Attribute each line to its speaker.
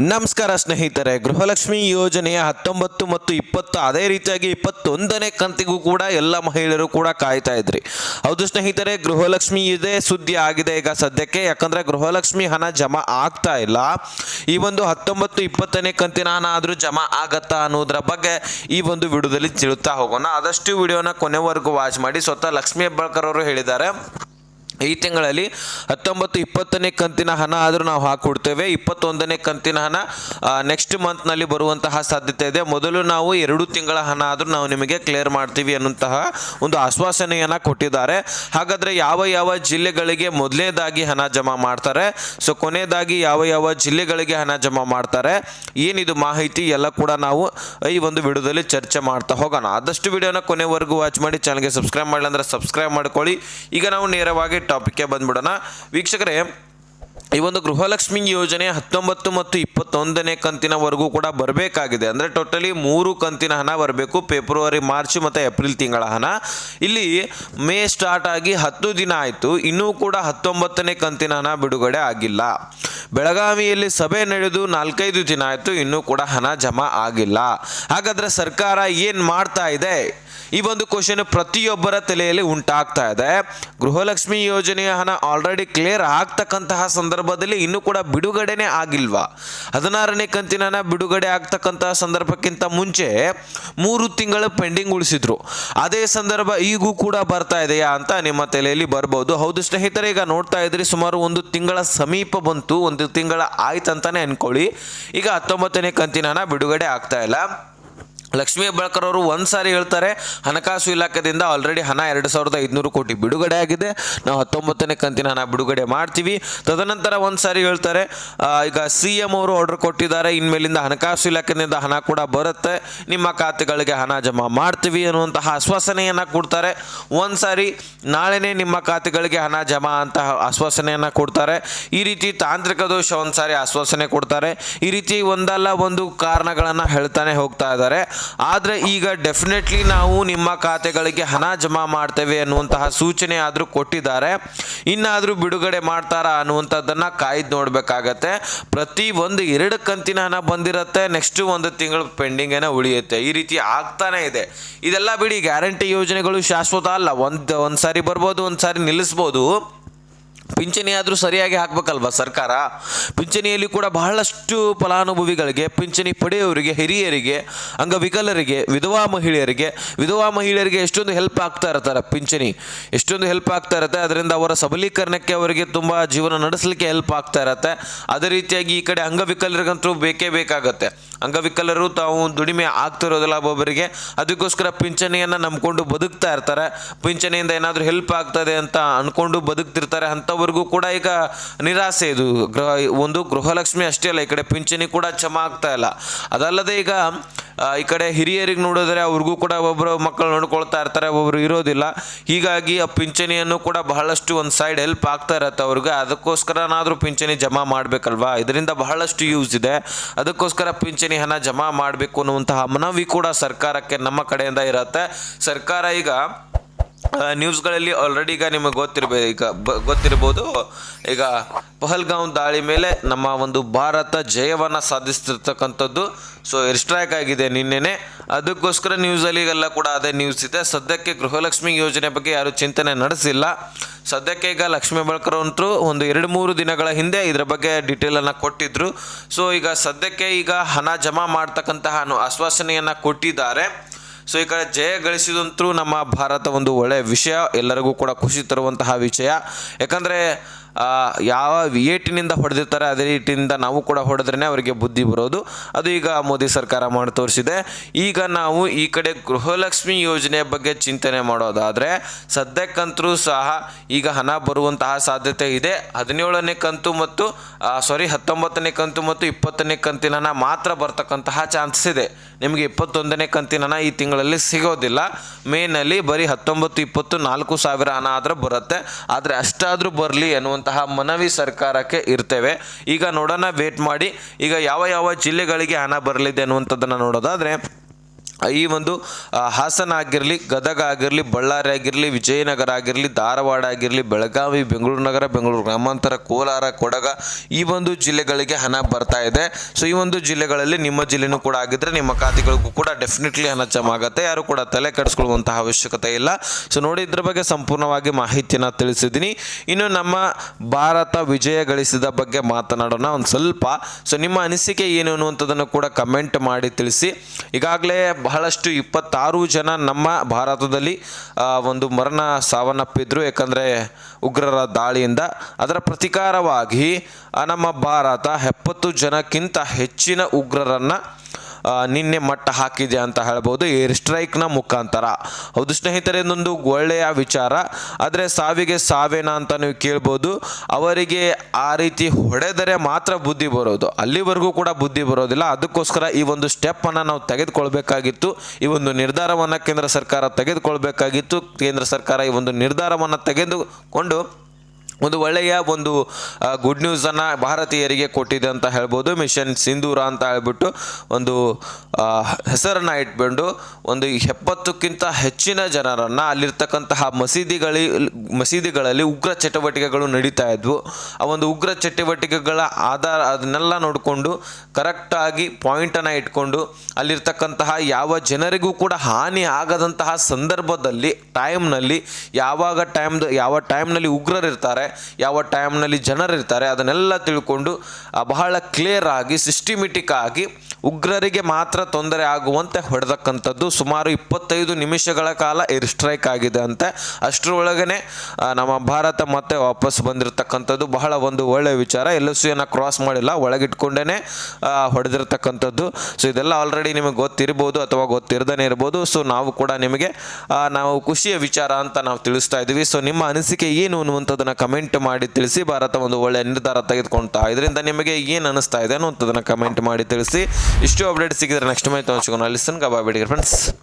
Speaker 1: ನಮಸ್ಕಾರ ಸ್ನೇಹಿತರೆ, ಗೃಹಲಕ್ಷ್ಮಿ ಯೋಜನೆಯ ಹತ್ತೊಂಬತ್ತು ಮತ್ತು ಇಪ್ಪತ್ತು, ಅದೇ ರೀತಿಯಾಗಿ ಇಪ್ಪತ್ತೊಂದನೇ ಕಂತಿಗೂ ಕೂಡ ಎಲ್ಲ ಮಹಿಳೆಯರು ಕೂಡ ಕಾಯ್ತಾ ಇದ್ರಿ. ಹೌದು ಸ್ನೇಹಿತರೆ, ಗೃಹಲಕ್ಷ್ಮಿ ಇದೇ, ಸುದ್ದಿ ಆಗಿದೆ ಈಗ ಸದ್ಯಕ್ಕೆ. ಯಾಕಂದ್ರೆ ಗೃಹಲಕ್ಷ್ಮಿ ಹಣ ಜಮಾ ಆಗ್ತಾ ಇಲ್ಲ. ಈ ಒಂದು ಹತ್ತೊಂಬತ್ತು, ಇಪ್ಪತ್ತನೇ ಕಂತಿನ ಜಮಾ ಆಗತ್ತಾ ಅನ್ನೋದ್ರ ಬಗ್ಗೆ ಈ ಒಂದು ವಿಡಿಯೋದಲ್ಲಿ ತಿಳುತ್ತಾ ಹೋಗೋಣ. ಆದಷ್ಟು ವಿಡಿಯೋನ ಕೊನೆವರೆಗೂ ವಾಚ್ ಮಾಡಿ. ಸ್ವತಃ ಲಕ್ಷ್ಮೀ ಹೆಬ್ಬಾಳ್ಕರ್ ಅವರು ಹೇಳಿದ್ದಾರೆ ಈ ತಿಂಗಳಲ್ಲಿ ಹತ್ತೊಂಬತ್ತು, ಇಪ್ಪತ್ತನೇ ಕಂತಿನ ಹಣ ಆದರೂ ನಾವು ಹಾಕಿಕೊಡ್ತೇವೆ ಇಪ್ಪತ್ತೊಂದನೇ ಕಂತಿನ ಹಣ ನೆಕ್ಸ್ಟ್ ಮಂತ್ನಲ್ಲಿ ಬರುವಂತಹ ಸಾಧ್ಯತೆ ಇದೆ. ಮೊದಲು ನಾವು ಎರಡು ತಿಂಗಳ ಹಣ ಆದರೂ ನಾವು ನಿಮಗೆ ಕ್ಲಿಯರ್ ಮಾಡ್ತೀವಿ ಅನ್ನುವಂತಹ ಒಂದು ಆಶ್ವಾಸನೆಯನ್ನು ಕೊಟ್ಟಿದ್ದಾರೆ. ಹಾಗಾದರೆ ಯಾವ ಯಾವ ಜಿಲ್ಲೆಗಳಿಗೆ ಮೊದಲನೇದಾಗಿ ಹಣ ಜಮಾ ಮಾಡ್ತಾರೆ? ಸೊ ಕೊನೆಯದಾಗಿ ಯಾವ ಯಾವ ಜಿಲ್ಲೆಗಳಿಗೆ ಹಣ ಜಮಾ ಮಾಡ್ತಾರೆ? ಏನಿದು ಮಾಹಿತಿ? ಎಲ್ಲ ಕೂಡ ನಾವು ಈ ಒಂದು ವಿಡಿಯೋದಲ್ಲಿ ಚರ್ಚೆ ಮಾಡ್ತಾ ಹೋಗೋಣ. ಆದಷ್ಟು ವಿಡಿಯೋನ ಕೊನೆವರೆಗೂ ವಾಚ್ ಮಾಡಿ ಚಾನಲ್ಗೆ ಸಬ್ಸ್ಕ್ರೈಬ್ ಮಾಡಲಿ ಅಂದರೆ ಸಬ್ಸ್ಕ್ರೈಬ್ ಮಾಡ್ಕೊಳ್ಳಿ. ಈಗ ನಾವು ನೇರವಾಗಿ ಟಾಪಿಕ್ಗೆ ಬಂದ್ಬಿಡೋಣ. ವೀಕ್ಷಕರೇ ಈ ಒಂದು ಗೃಹಲಕ್ಷ್ಮಿ ಯೋಜನೆ ಹತ್ತೊಂಬತ್ತು ಮತ್ತು ಇಪ್ಪತ್ತೊಂದನೇ ಕಂತಿನವರೆಗೂ ಕೂಡ ಬರಬೇಕಾಗಿದೆ. ಅಂದರೆ ಟೋಟಲಿ ಮೂರು ಕಂತಿನ ಹಣ ಬರಬೇಕು. ಫೆಬ್ರವರಿ, ಮಾರ್ಚ್ ಮತ್ತು ಏಪ್ರಿಲ್ ತಿಂಗಳ ಹಣ. ಇಲ್ಲಿ ಮೇ ಸ್ಟಾರ್ಟ್ ಆಗಿ ಹತ್ತು ದಿನ ಆಯಿತು. ಇನ್ನೂ ಕೂಡ ಹತ್ತೊಂಬತ್ತನೇ ಕಂತಿನ ಹಣ ಬಿಡುಗಡೆ ಆಗಿಲ್ಲ. ಬೆಳಗಾವಿಯಲ್ಲಿ ಸಭೆ ನಡೆದು ನಾಲ್ಕೈದು ದಿನ ಆಯಿತು. ಇನ್ನೂ ಕೂಡ ಹಣ ಜಮಾ ಆಗಿಲ್ಲ. ಹಾಗಾದರೆ ಸರ್ಕಾರ ಏನು ಮಾಡ್ತಾ ಇದೆ? ಈ ಒಂದು ಕ್ವಶನ್ ಪ್ರತಿಯೊಬ್ಬರ ತಲೆಯಲ್ಲಿ ಉಂಟಾಗ್ತಾ ಇದೆ. ಗೃಹಲಕ್ಷ್ಮಿ ಯೋಜನೆಯ ಹಣ ಆಲ್ರೆಡಿ ಕ್ಲಿಯರ್ ಆಗ್ತಕ್ಕಂತಹ ಸಂದರ್ಭದಲ್ಲಿ ಇನ್ನೂ ಕೂಡ ಬಿಡುಗಡೆನೇ ಆಗಿಲ್ವಾ? ಹದಿನಾರನೇ ಕಂತಿನ ಬಿಡುಗಡೆ ಆಗ್ತಕ್ಕಂಥ ಸಂದರ್ಭಕ್ಕಿಂತ ಮುಂಚೆ ಮೂರು ತಿಂಗಳು ಪೆಂಡಿಂಗ್ ಉಳಿಸಿದ್ರು. ಅದೇ ಸಂದರ್ಭ ಈಗೂ ಕೂಡ ಬರ್ತಾ ಇದೆಯಾ ಅಂತ ನಿಮ್ಮ ತಲೆಯಲ್ಲಿ ಬರ್ಬೋದು. ಹೌದು ಸ್ನೇಹಿತರೆ, ಈಗ ನೋಡ್ತಾ ಇದ್ರಿ, ಸುಮಾರು ಒಂದು ತಿಂಗಳ ಸಮೀಪ ಬಂತು, ಒಂದು ತಿಂಗಳ ಆಯ್ತಂತಾನೆ ಅನ್ಕೊಳ್ಳಿ. ಈಗ ಹತ್ತೊಂಬತ್ತನೇ ಕಂತಿನ ಬಿಡುಗಡೆ ಆಗ್ತಾ ಇಲ್ಲ. ಲಕ್ಷ್ಮೀ ಹೆಬ್ಬಾಳ್ಕರ್ ಅವರು ಒಂದು ಸಾರಿ ಹೇಳ್ತಾರೆ, ಹಣಕಾಸು ಇಲಾಖೆಯಿಂದ ಆಲ್ರೆಡಿ ಹಣ ಎರಡು ಸಾವಿರದ ಐದುನೂರು ಕೋಟಿ ಬಿಡುಗಡೆ ಆಗಿದೆ. ನಾವು ಹತ್ತೊಂಬತ್ತನೇ ಕಂತಿನ ಹಣ ಬಿಡುಗಡೆ ಮಾಡ್ತೀವಿ. ತದನಂತರ ಒಂದು ಸಾರಿ ಹೇಳ್ತಾರೆ ಈಗ ಸಿ ಎಂ ಅವರು ಆರ್ಡರ್ ಕೊಟ್ಟಿದ್ದಾರೆ, ಇನ್ಮೇಲಿಂದ ಹಣಕಾಸು ಇಲಾಖೆಯಿಂದ ಹಣ ಕೂಡ ಬರುತ್ತೆ. ನಿಮ್ಮ ಖಾತೆಗಳಿಗೆ ಹಣ ಜಮಾ ಮಾಡ್ತೀವಿ ಅನ್ನುವಂತಹ ಆಶ್ವಾಸನೆಯನ್ನು ಕೊಡ್ತಾರೆ. ಒಂದು ಸಾರಿ ನಾಳೆನೇ ನಿಮ್ಮ ಖಾತೆಗಳಿಗೆ ಹಣ ಜಮಾ ಅಂತ ಆಶ್ವಾಸನೆಯನ್ನು ಕೊಡ್ತಾರೆ. ಈ ರೀತಿ ತಾಂತ್ರಿಕ ದೋಷ ಒಂದು ಸಾರಿ ಆಶ್ವಾಸನೆ ಕೊಡ್ತಾರೆ. ಈ ರೀತಿ ಒಂದಲ್ಲ ಒಂದು ಕಾರಣಗಳನ್ನು ಹೇಳ್ತಾನೆ ಹೋಗ್ತಾ ಇದ್ದಾರೆ. ಆದರೆ ಈಗ ಡೆಫಿನೆಟ್ಲಿ ನಾವು ನಿಮ್ಮ ಖಾತೆಗಳಿಗೆ ಹಣ ಜಮಾ ಮಾಡ್ತೇವೆ ಅನ್ನುವಂತಹ ಸೂಚನೆ ಆದರೂ ಕೊಟ್ಟಿದ್ದಾರೆ. ಇನ್ನಾದರೂ ಬಿಡುಗಡೆ ಮಾಡ್ತಾರಾ ಅನ್ನುವಂಥದ್ದನ್ನು ಕಾಯ್ದು ನೋಡಬೇಕಾಗತ್ತೆ. ಪ್ರತಿ ಒಂದು ಎರಡು ಕಂತಿನ ಹಣ ಬಂದಿರತ್ತೆ ನೆಕ್ಸ್ಟ್ ಒಂದು ತಿಂಗಳು ಪೆಂಡಿಂಗ್ ಏನೋ ಉಳಿಯುತ್ತೆ. ಈ ರೀತಿ ಆಗ್ತಾನೆ ಇದೆ. ಇದೆಲ್ಲ ಬಿಡಿ ಗ್ಯಾರಂಟಿ ಯೋಜನೆಗಳು ಶಾಶ್ವತ ಅಲ್ಲ. ಒಂದು ಒಂದು ಸಾರಿ ಬರ್ಬೋದು ಒಂದು ಸಾರಿ ನಿಲ್ಲಿಸ್ಬೋದು. ಪಿಂಚಣಿ ಆದರೂ ಸರಿಯಾಗಿ ಹಾಕಬೇಕಲ್ವ ಸರ್ಕಾರ? ಪಿಂಚಣಿಯಲ್ಲಿ ಕೂಡ ಬಹಳಷ್ಟು ಫಲಾನುಭವಿಗಳಿಗೆ, ಪಿಂಚಣಿ ಪಡೆಯುವವರಿಗೆ ಹಿರಿಯರಿಗೆ, ಅಂಗವಿಕಲರಿಗೆ, ವಿಧವಾ ಮಹಿಳೆಯರಿಗೆ ವಿಧವಾ ಮಹಿಳೆಯರಿಗೆ ಎಷ್ಟೊಂದು ಹೆಲ್ಪ್ ಆಗ್ತಾ ಇರ್ತಾರೆ ಪಿಂಚಣಿ. ಎಷ್ಟೊಂದು ಹೆಲ್ಪ್ ಆಗ್ತಾ ಇರುತ್ತೆ, ಅದರಿಂದ ಅವರ ಸಬಲೀಕರಣಕ್ಕೆ ಅವರಿಗೆ ತುಂಬ ಜೀವನ ನಡೆಸಲಿಕ್ಕೆ ಹೆಲ್ಪ್ ಆಗ್ತಾ ಇರತ್ತೆ. ಅದೇ ರೀತಿಯಾಗಿ ಈ ಕಡೆ ಅಂಗವಿಕಲರಿಗಂತೂ ಬೇಕೇ ಬೇಕಾಗತ್ತೆ. ಅಂಗವಿಕಲರು ತಾವು ದುಡಿಮೆ ಆಗ್ತಿರೋದಿಲ್ಲ ಒಬ್ಬೊಬ್ಬರಿಗೆ, ಅದಕ್ಕೋಸ್ಕರ ಪಿಂಚಣಿಯನ್ನು ನಂಬಿಕೊಂಡು ಬದುಕ್ತಾ ಇರ್ತಾರೆ. ಪಿಂಚಣಿಯಿಂದ ಏನಾದರೂ ಹೆಲ್ಪ್ ಆಗ್ತದೆ ಅಂತ ಅಂದ್ಕೊಂಡು ಬದುಕ್ತಿರ್ತಾರೆ. ಅಂಥವ್ರಿಗೂ ಕೂಡ ಈಗ ನಿರಾಸೆ ಇದು. ಗೃಹ, ಒಂದು ಗೃಹಲಕ್ಷ್ಮಿ ಅಷ್ಟೇ ಅಲ್ಲ, ಈ ಕಡೆ ಪಿಂಚಣಿ ಕೂಡ ಚಮ ಆಗ್ತಾ ಇಲ್ಲ. ಅದಲ್ಲದೆ ಈಗ ಈ ಕಡೆ ಹಿರಿಯರಿಗೆ ನೋಡಿದ್ರೆ ಅವ್ರಿಗೂ ಕೂಡ ಒಬ್ಬರು ಮಕ್ಕಳು ನೋಡ್ಕೊಳ್ತಾ ಇರ್ತಾರೆ ಒಬ್ಬರು ಇರೋದಿಲ್ಲ. ಹೀಗಾಗಿ ಆ ಪಿಂಚಣಿಯನ್ನು ಕೂಡ ಬಹಳಷ್ಟು ಒಂದು ಸೈಡ್ ಹೆಲ್ಪ್ ಆಗ್ತಾ ಇರತ್ತೆ ಅವ್ರಿಗೆ. ಅದಕ್ಕೋಸ್ಕರನಾದರೂ ಪಿಂಚಣಿ ಜಮಾ ಮಾಡಬೇಕಲ್ವಾ? ಇದರಿಂದ ಬಹಳಷ್ಟು ಯೂಸ್ ಇದೆ. ಅದಕ್ಕೋಸ್ಕರ ಪಿಂಚಣಿ ಹಣ ಜಮಾ ಮಾಡಬೇಕು ಅನ್ನುವಂತಹ ಮನವಿ ಕೂಡ ಸರ್ಕಾರಕ್ಕೆ ನಮ್ಮ ಕಡೆಯಿಂದ ಇರುತ್ತೆ. ಸರ್ಕಾರ ಈಗ ನ್ಯೂಸ್ಗಳಲ್ಲಿ ಆಲ್ರೆಡಿ ಈಗ ನಿಮಗೆ ಗೊತ್ತಿರಬೇಕು ಈಗ ಗೊತ್ತಿರ್ಬೋದು. ಈಗ ಪಹಲ್ಗಾಂವ್ ದಾಳಿ ಮೇಲೆ ನಮ್ಮ ಒಂದು ಭಾರತ ಜಯವನ್ನು ಸಾಧಿಸ್ತಿರ್ತಕ್ಕಂಥದ್ದು. ಸೊ ಏರ್ ಸ್ಟ್ರೈಕ್ ಆಗಿದೆ ನಿನ್ನೆನೆ. ಅದಕ್ಕೋಸ್ಕರ ನ್ಯೂಸಲ್ಲಿಗೆಲ್ಲ ಕೂಡ ಅದೇ ನ್ಯೂಸ್ ಇದೆ. ಸದ್ಯಕ್ಕೆ ಗೃಹಲಕ್ಷ್ಮಿ ಯೋಜನೆ ಬಗ್ಗೆ ಯಾರು ಚಿಂತನೆ ನಡೆಸಿಲ್ಲ. ಸದ್ಯಕ್ಕೆ ಈಗ ಲಕ್ಷ್ಮೀ ಬಳಕರ್ ಒಂದು ಎರಡು ಮೂರು ದಿನಗಳ ಹಿಂದೆ ಇದರ ಬಗ್ಗೆ ಡೀಟೇಲನ್ನು ಕೊಟ್ಟಿದ್ದರು ಸೊ ಈಗ ಸದ್ಯಕ್ಕೆ ಈಗ ಹಣ ಜಮಾ ಮಾಡ್ತಕ್ಕಂತಹ ಆಶ್ವಾಸನೆಯನ್ನು ಕೊಟ್ಟಿದ್ದಾರೆ. ಸೊ ಈ ಕಡೆ ಜಯ ಗಳಿಸಿದಂತರೂ ನಮ್ಮ ಭಾರತ ಒಂದು ಒಳ್ಳೆಯ ವಿಷಯ. ಎಲ್ಲರಿಗೂ ಕೂಡ ಖುಷಿ ತರುವಂತಹ ವಿಷಯ. ಯಾಕಂದರೆ ಯಾವ ಏಟಿನಿಂದ ಹೊಡೆದಿರ್ತಾರೆ, ಅದೇ ರೀತಿಯಿಂದ ನಾವು ಕೂಡ ಹೊಡೆದ್ರೇ ಅವರಿಗೆ ಬುದ್ಧಿ ಬರೋದು. ಅದು ಈಗ ಮೋದಿ ಸರ್ಕಾರ ಮಾಡಿ ತೋರಿಸಿದೆ. ಈಗ ನಾವು ಈ ಕಡೆ ಗೃಹಲಕ್ಷ್ಮಿ ಯೋಜನೆ ಬಗ್ಗೆ ಚಿಂತನೆ ಮಾಡೋದಾದರೆ, ಸದ್ಯಕ್ಕಂತರೂ ಸಹ ಈಗ ಹಣ ಬರುವಂತಹ ಸಾಧ್ಯತೆ ಇದೆ. ಹದಿನೇಳನೇ ಕಂತು ಮತ್ತು ಸಾರಿ ಹತ್ತೊಂಬತ್ತನೇ ಕಂತು ಮತ್ತು ಇಪ್ಪತ್ತನೇ ಕಂತಿನ ಹಣ ಮಾತ್ರ ಬರ್ತಕ್ಕಂತಹ ಚಾನ್ಸಸ್ ಇದೆ. ನಿಮಗೆ ಇಪ್ಪತ್ತೊಂದನೇ ಕಂತಿನ ಹಣ ಈ ತಿಂಗಳಲ್ಲಿ ಸಿಗೋದಿಲ್ಲ. ಮೇನಲ್ಲಿ ಬರೀ ಹತ್ತೊಂಬತ್ತು, ಇಪ್ಪತ್ತು, ನಾಲ್ಕು ಸಾವಿರ ಹಣ ಆದ್ರೆ ಬರುತ್ತೆ. ಆದರೆ ಅಷ್ಟಾದರೂ ಬರಲಿ ಅನ್ನುವಂತಹ ಮನವಿ ಸರ್ಕಾರಕ್ಕೆ ಇರ್ತೇವೆ. ಈಗ ನೋಡೋಣ ವೇಟ್ ಮಾಡಿ. ಈಗ ಯಾವ ಯಾವ ಜಿಲ್ಲೆಗಳಿಗೆ ಹಣ ಬರಲಿದೆ ಅನ್ನುವಂಥದ್ದನ್ನು ನೋಡೋದಾದರೆ ಈ ಒಂದು ಹಾಸನ ಆಗಿರಲಿ, ಗದಗ ಆಗಿರಲಿ, ಬಳ್ಳಾರಿ ಆಗಿರಲಿ, ವಿಜಯನಗರ ಆಗಿರಲಿ, ಧಾರವಾಡ ಆಗಿರಲಿ, ಬೆಳಗಾವಿ, ಬೆಂಗಳೂರು ನಗರ, ಬೆಂಗಳೂರು, ಗ್ರಾಮಾಂತರ, ಕೋಲಾರ, ಕೊಡಗ ಈ ಒಂದು ಜಿಲ್ಲೆಗಳಿಗೆ ಹಣ ಬರ್ತಾ ಇದೆ. ಸೊ ಈ ಒಂದು ಜಿಲ್ಲೆಗಳಲ್ಲಿ ನಿಮ್ಮ ಜಿಲ್ಲೆನೂ ಕೂಡ ಆಗಿದ್ರೆ ನಿಮ್ಮ ಖಾತೆಗಳಿಗೂ ಕೂಡ ಡೆಫಿನೆಟ್ಲಿ ಹಣ ಜಮಾ ಆಗುತ್ತೆ. ಯಾರು ಕೂಡ ತಲೆ ಕೆಡಿಸ್ಕೊಳ್ಳುವಂತಹ ಅವಶ್ಯಕತೆ ಇಲ್ಲ. ಸೊ ನೋಡಿ ಇದ್ರ ಬಗ್ಗೆ ಸಂಪೂರ್ಣವಾಗಿ ಮಾಹಿತಿಯನ್ನು ತಿಳಿಸಿದ್ದೀನಿ. ಇನ್ನು ನಮ್ಮ ಭಾರತ ವಿಜಯ ಗಳಿಸಿದ ಬಗ್ಗೆ ಮಾತನಾಡೋಣ ಒಂದು ಸ್ವಲ್ಪ. ಸೊ ನಿಮ್ಮ ಅನಿಸಿಕೆ ಏನು ಅನ್ನುವಂಥದ್ದನ್ನು ಕೂಡ ಕಮೆಂಟ್ ಮಾಡಿ ತಿಳಿಸಿ. ಈಗಾಗಲೇ ಬಹಳಷ್ಟು ಇಪ್ಪತ್ತಾರು ಜನ ನಮ್ಮ ಭಾರತದಲ್ಲಿ ಒಂದು ಮರಣ ಸಾವನ್ನಪ್ಪಿದ್ರು. ಯಾಕಂದರೆ ಉಗ್ರರ ದಾಳಿಯಿಂದ. ಅದರ ಪ್ರತಿಕಾರವಾಗಿ ನಮ್ಮ ಭಾರತ ಎಪ್ಪತ್ತು ಜನಕ್ಕಿಂತ ಹೆಚ್ಚಿನ ಉಗ್ರರನ್ನು ನಿನ್ನೆ ಮಟ್ಟ ಹಾಕಿದೆ ಅಂತ ಹೇಳ್ಬೋದು. ಏರ್ ಸ್ಟ್ರೈಕ್ನ ಮುಖಾಂತರ. ಹೌದು ಸ್ನೇಹಿತರೆ, ಇದೊಂದು ಒಳ್ಳೆಯ ವಿಚಾರ. ಆದರೆ ಸಾವಿಗೆ ಸಾವೇನ ಅಂತ ನೀವು ಕೇಳ್ಬೋದು. ಅವರಿಗೆ ಆ ರೀತಿ ಹೊಡೆದರೆ ಮಾತ್ರ ಬುದ್ಧಿ ಬರೋದು. ಅಲ್ಲಿವರೆಗೂ ಕೂಡ ಬುದ್ಧಿ ಬರೋದಿಲ್ಲ. ಅದಕ್ಕೋಸ್ಕರ ಈ ಒಂದು ಸ್ಟೆಪ್ಪನ್ನು ನಾವು ತೆಗೆದುಕೊಳ್ಬೇಕಾಗಿತ್ತು. ಈ ಒಂದು ನಿರ್ಧಾರವನ್ನು ಕೇಂದ್ರ ಸರ್ಕಾರ ತೆಗೆದುಕೊಳ್ಬೇಕಾಗಿತ್ತು. ಕೇಂದ್ರ ಸರ್ಕಾರ ಈ ಒಂದು ನಿರ್ಧಾರವನ್ನು ತೆಗೆದುಕೊಂಡು ಒಂದು ಒಳ್ಳೆಯ ಒಂದು ಗುಡ್ ನ್ಯೂಸನ್ನು ಭಾರತೀಯರಿಗೆ ಕೊಟ್ಟಿದೆ ಅಂತ ಹೇಳ್ಬೋದು. ಮಿಷನ್ ಸಿಂಧೂರ ಅಂತ ಹೇಳ್ಬಿಟ್ಟು ಒಂದು ಹೆಸರನ್ನು ಇಟ್ಕೊಂಡು ಒಂದು ಎಪ್ಪತ್ತಕ್ಕಿಂತ ಹೆಚ್ಚಿನ ಜನರನ್ನು ಅಲ್ಲಿರ್ತಕ್ಕಂತಹ ಮಸೀದಿಗಳಿ, ಮಸೀದಿಗಳಲ್ಲಿ ಉಗ್ರ ಚಟುವಟಿಕೆಗಳು ನಡೀತಾ ಇದ್ವು. ಆ ಒಂದು ಉಗ್ರ ಚಟುವಟಿಕೆಗಳ ಆಧಾರ ಅದನ್ನೆಲ್ಲ ನೋಡಿಕೊಂಡು ಕರೆಕ್ಟಾಗಿ ಪಾಯಿಂಟನ್ನು ಇಟ್ಕೊಂಡು ಅಲ್ಲಿರ್ತಕ್ಕಂತಹ ಯಾವ ಜನರಿಗೂ ಕೂಡ ಹಾನಿ ಆಗದಂತಹ ಸಂದರ್ಭದಲ್ಲಿ ಟೈಮ್ನಲ್ಲಿ ಯಾವಾಗ ಟೈಮ್ದು ಯಾವ ಟೈಮ್ನಲ್ಲಿ ಉಗ್ರರಿರ್ತಾರೆ ಯಾವ ಟೈಮ್ನಲ್ಲಿ ಜನರಿರ್ತಾರೆ, ಅದನ್ನೆಲ್ಲ ತಿಳ್ಕೊಂಡು ಬಹಳ ಕ್ಲಿಯರ್ ಆಗಿ ಸಿಸ್ಟಿಮೆಟಿಕ್ ಆಗಿ ಉಗ್ರರಿಗೆ ಮಾತ್ರ ತೊಂದರೆ ಆಗುವಂತೆ ಹೊಡೆದಕ್ಕಂಥದ್ದು ಸುಮಾರು ಇಪ್ಪತ್ತೈದು ನಿಮಿಷಗಳ ಕಾಲ ಏರ್ ಸ್ಟ್ರೈಕ್ ಆಗಿದೆ ಅಂತೆ. ಅಷ್ಟರೊಳಗನೆ ನಮ್ಮ ಭಾರತ ಮತ್ತೆ ವಾಪಸ್ ಬಂದಿರತಕ್ಕಂಥದ್ದು ಬಹಳ ಒಂದು ಒಳ್ಳೆಯ ವಿಚಾರ. ಎಲ್ ಎಸ್ ಸಿಯನ್ನು ಕ್ರಾಸ್ ಮಾಡಿಲ್ಲ ಒಳಗಿಟ್ಕೊಂಡೇ ಹೊಡೆದಿರ್ತಕ್ಕಂಥದ್ದು. ಸೊ ಇದೆಲ್ಲ ಆಲ್ರೆಡಿ ನಿಮಗೆ ಗೊತ್ತಿರ್ಬೋದು ಅಥವಾ ಗೊತ್ತಿರದೇ ಇರ್ಬೋದು. ಸೊ ನಾವು ಕೂಡ ನಿಮಗೆ ನಾವು ಖುಷಿಯ ವಿಚಾರ ಅಂತ ನಾವು ತಿಳಿಸ್ತಾ ಇದ್ದೀವಿ. ಸೊ ನಿಮ್ಮ ಅನಿಸಿಕೆ ಏನು ಅನ್ನುವಂಥದ್ದನ್ನು ಕಮೆಂಟ್ ಮಾಡಿ ತಿಳಿಸಿ ಭಾರತ ಒಂದು ಒಳ್ಳೆಯ ನಿರ್ಧಾರ ತೆಗೆದುಕೊಳ್ತಾ ಇದರಿಂದ ನಿಮಗೆ ಏನು ಅನಿಸ್ತಾ ಇದೆ ಅನ್ನೋದನ್ನು ಕಮೆಂಟ್ ಮಾಡಿ ತಿಳಿಸಿ. ಇಷ್ಟು ಅಪ್ಡೇಟ್ ಸಿಕ್ಕಿದ್ರೆ ನೆಕ್ಸ್ಟ್ ಮೈ ತಗೊಂಡು ಸನ್ ಗಬಾ ಬಿಡಿಗೆ ಫ್ರೆಂಡ್ಸ್